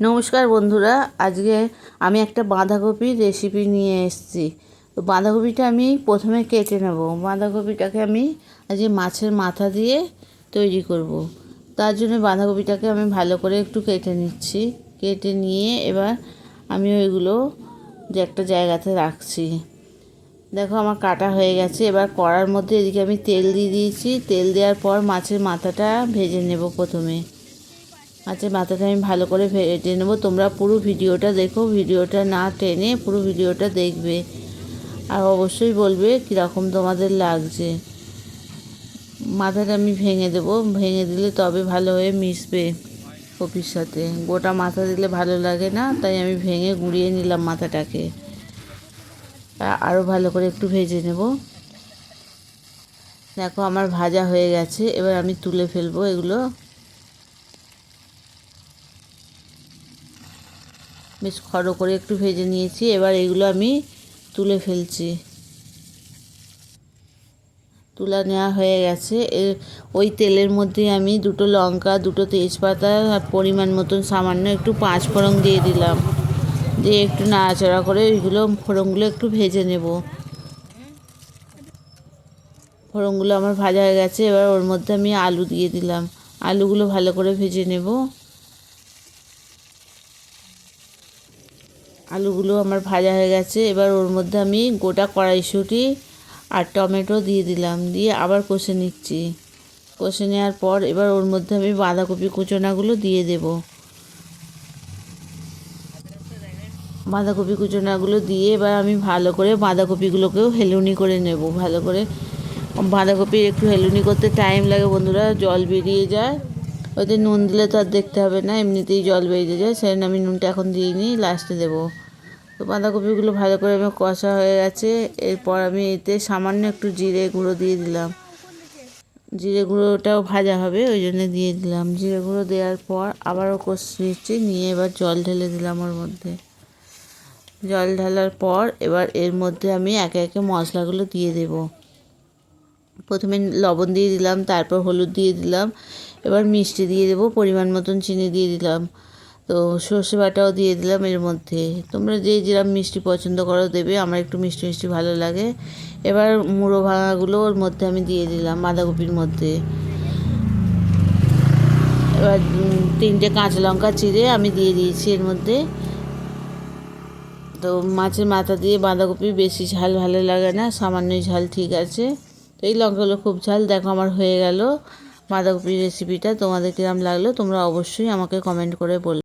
নমস্কার বন্ধুরা, আজকে আমি একটা বাঁধাকপির রেসিপি নিয়ে এসেছি। তো বাঁধাকপিটা আমি প্রথমে কেটে নেব। বাঁধাকপিটাকে আমি আজকে মাছের মাথা দিয়ে তৈরি করব। তার জন্য বাঁধাকপিটাকে আমি ভালো করে একটু কেটে নিচ্ছি। কেটে নিয়ে এবার আমি ওইগুলো যে একটা জায়গাতে রাখছি। দেখো আমার কাটা হয়ে গেছে। এবার কড়ার মধ্যে এদিকে আমি তেল দিয়ে দিয়েছি। তেল দেওয়ার পর মাছের মাথাটা ভেজে নেব প্রথমে। মাছের মাথাটা আমি ভালো করে ভেজে নেব। তোমরা পুরো ভিডিওটা দেখো, ভিডিওটা না টেনে পুরো ভিডিওটা দেখবে। আর অবশ্যই বলবে কীরকম তোমাদের লাগছে। মাথাটা আমি ভেঙে দেবো। ভেঙে দিলে তবে ভালো হয়ে মিশবে কপির সাথে। গোটা মাথা দিলে ভালো লাগে না, তাই আমি ভেঙে গুঁড়িয়ে নিলাম মাথাটাকে। আরও ভালো করে একটু ভেজে নেব। দেখো, আমার ভাজা হয়ে গেছে। এবার আমি তুলে ফেলব এগুলো। বেশ খড়ো করে একটু ভেজে নিয়েছি, এবার এগুলো আমি তুলে ফেলছি। তুলা নেওয়া হয়ে গেছে। ওই তেলের মধ্যে আমি দুটো লঙ্কা, দুটো তেজপাতা পরিমাণ মতন সামান্য একটু পাঁচ ফোড়ন দিয়ে দিলাম। দিয়ে একটু নাড়াচাড়া করে ওইগুলো ফোড়নগুলো একটু ভেজে নেব। ফোড়নগুলো আমার ভাজা হয়ে গেছে, এবার ওর মধ্যে আমি আলু দিয়ে দিলাম। আলুগুলো ভালো করে ভেজে নেব। আলুগুলো আমার ভাজা হয়ে গেছে। এবার ওর মধ্যে আমি গোটা কড়াইশুঁটি আর টমেটো দিয়ে দিলাম, দিয়ে আবার কষে নিচ্ছি। কষে নেওয়ার পর এবার ওর মধ্যে আমি বাঁধাকপি কুচোনাগুলো দিয়ে দেব। বাঁধাকপি কুচোনাগুলো দিয়ে এবার আমি ভালো করে বাঁধাকপিগুলোকেও হেলুনি করে নেব। ভালো করে বাঁধাকপি একটু হেলুনি করতে টাইম লাগে বন্ধুরা, জল বেরিয়ে যায়। ওতে নুন দিলে তো আর দেখতে হবে না, এমনিতেই জল বেরিয়ে যায় সেজন্য আমি নুনটা এখন দিইনি লাস্টে দেবো। তো বাঁধাকপিগুলো ভালো করে আমি কষা হয়ে গেছে, এরপর আমি এতে সামান্য একটু জিরে গুঁড়ো দিয়ে দিলাম। জিরে গুঁড়োটাও ভাজা হবে, ওই জন্য দিয়ে দিলাম। জিরে গুঁড়ো দেওয়ার পর আবারও কষিয়েছি নিয়ে এবার জল ঢেলে দিলাম ওর মধ্যে। জল ঢালার পর এবার এর মধ্যে আমি একে একে মশলাগুলো দিয়ে দেব। প্রথমে লবণ দিয়ে দিলাম, তারপর হলুদ দিয়ে দিলাম, এবার মিষ্টি দিয়ে দেবো, পরিমাণ মতন চিনি দিয়ে দিলাম। তো সর্ষে বাটাও দিয়ে দিলাম এর মধ্যে। তোমরা যে যেরকম মিষ্টি পছন্দ করো দেবে, আমার একটু মিষ্টি মিষ্টি ভালো লাগে। এবার মুড়ো ভাঙাগুলো ওর মধ্যে আমি দিয়ে দিলাম বাঁধাকপির মধ্যে। এবার তিনটে কাঁচা লঙ্কা চিড়ে আমি দিয়ে দিয়েছি এর মধ্যে। তো মাছের মাথা দিয়ে বাঁধাকপি বেশি ঝাল ভালো লাগে না, সামান্যই ঝাল ঠিক আছে। তো এই লঙ্কাগুলো খুব ঝাল, দেখো আমার হয়ে গেল। বাঁধাকপির রেসিপিটা তোমাদের কিরম লাগল, তোমরা অবশ্যই আমাকে কমেন্ট করে বলবে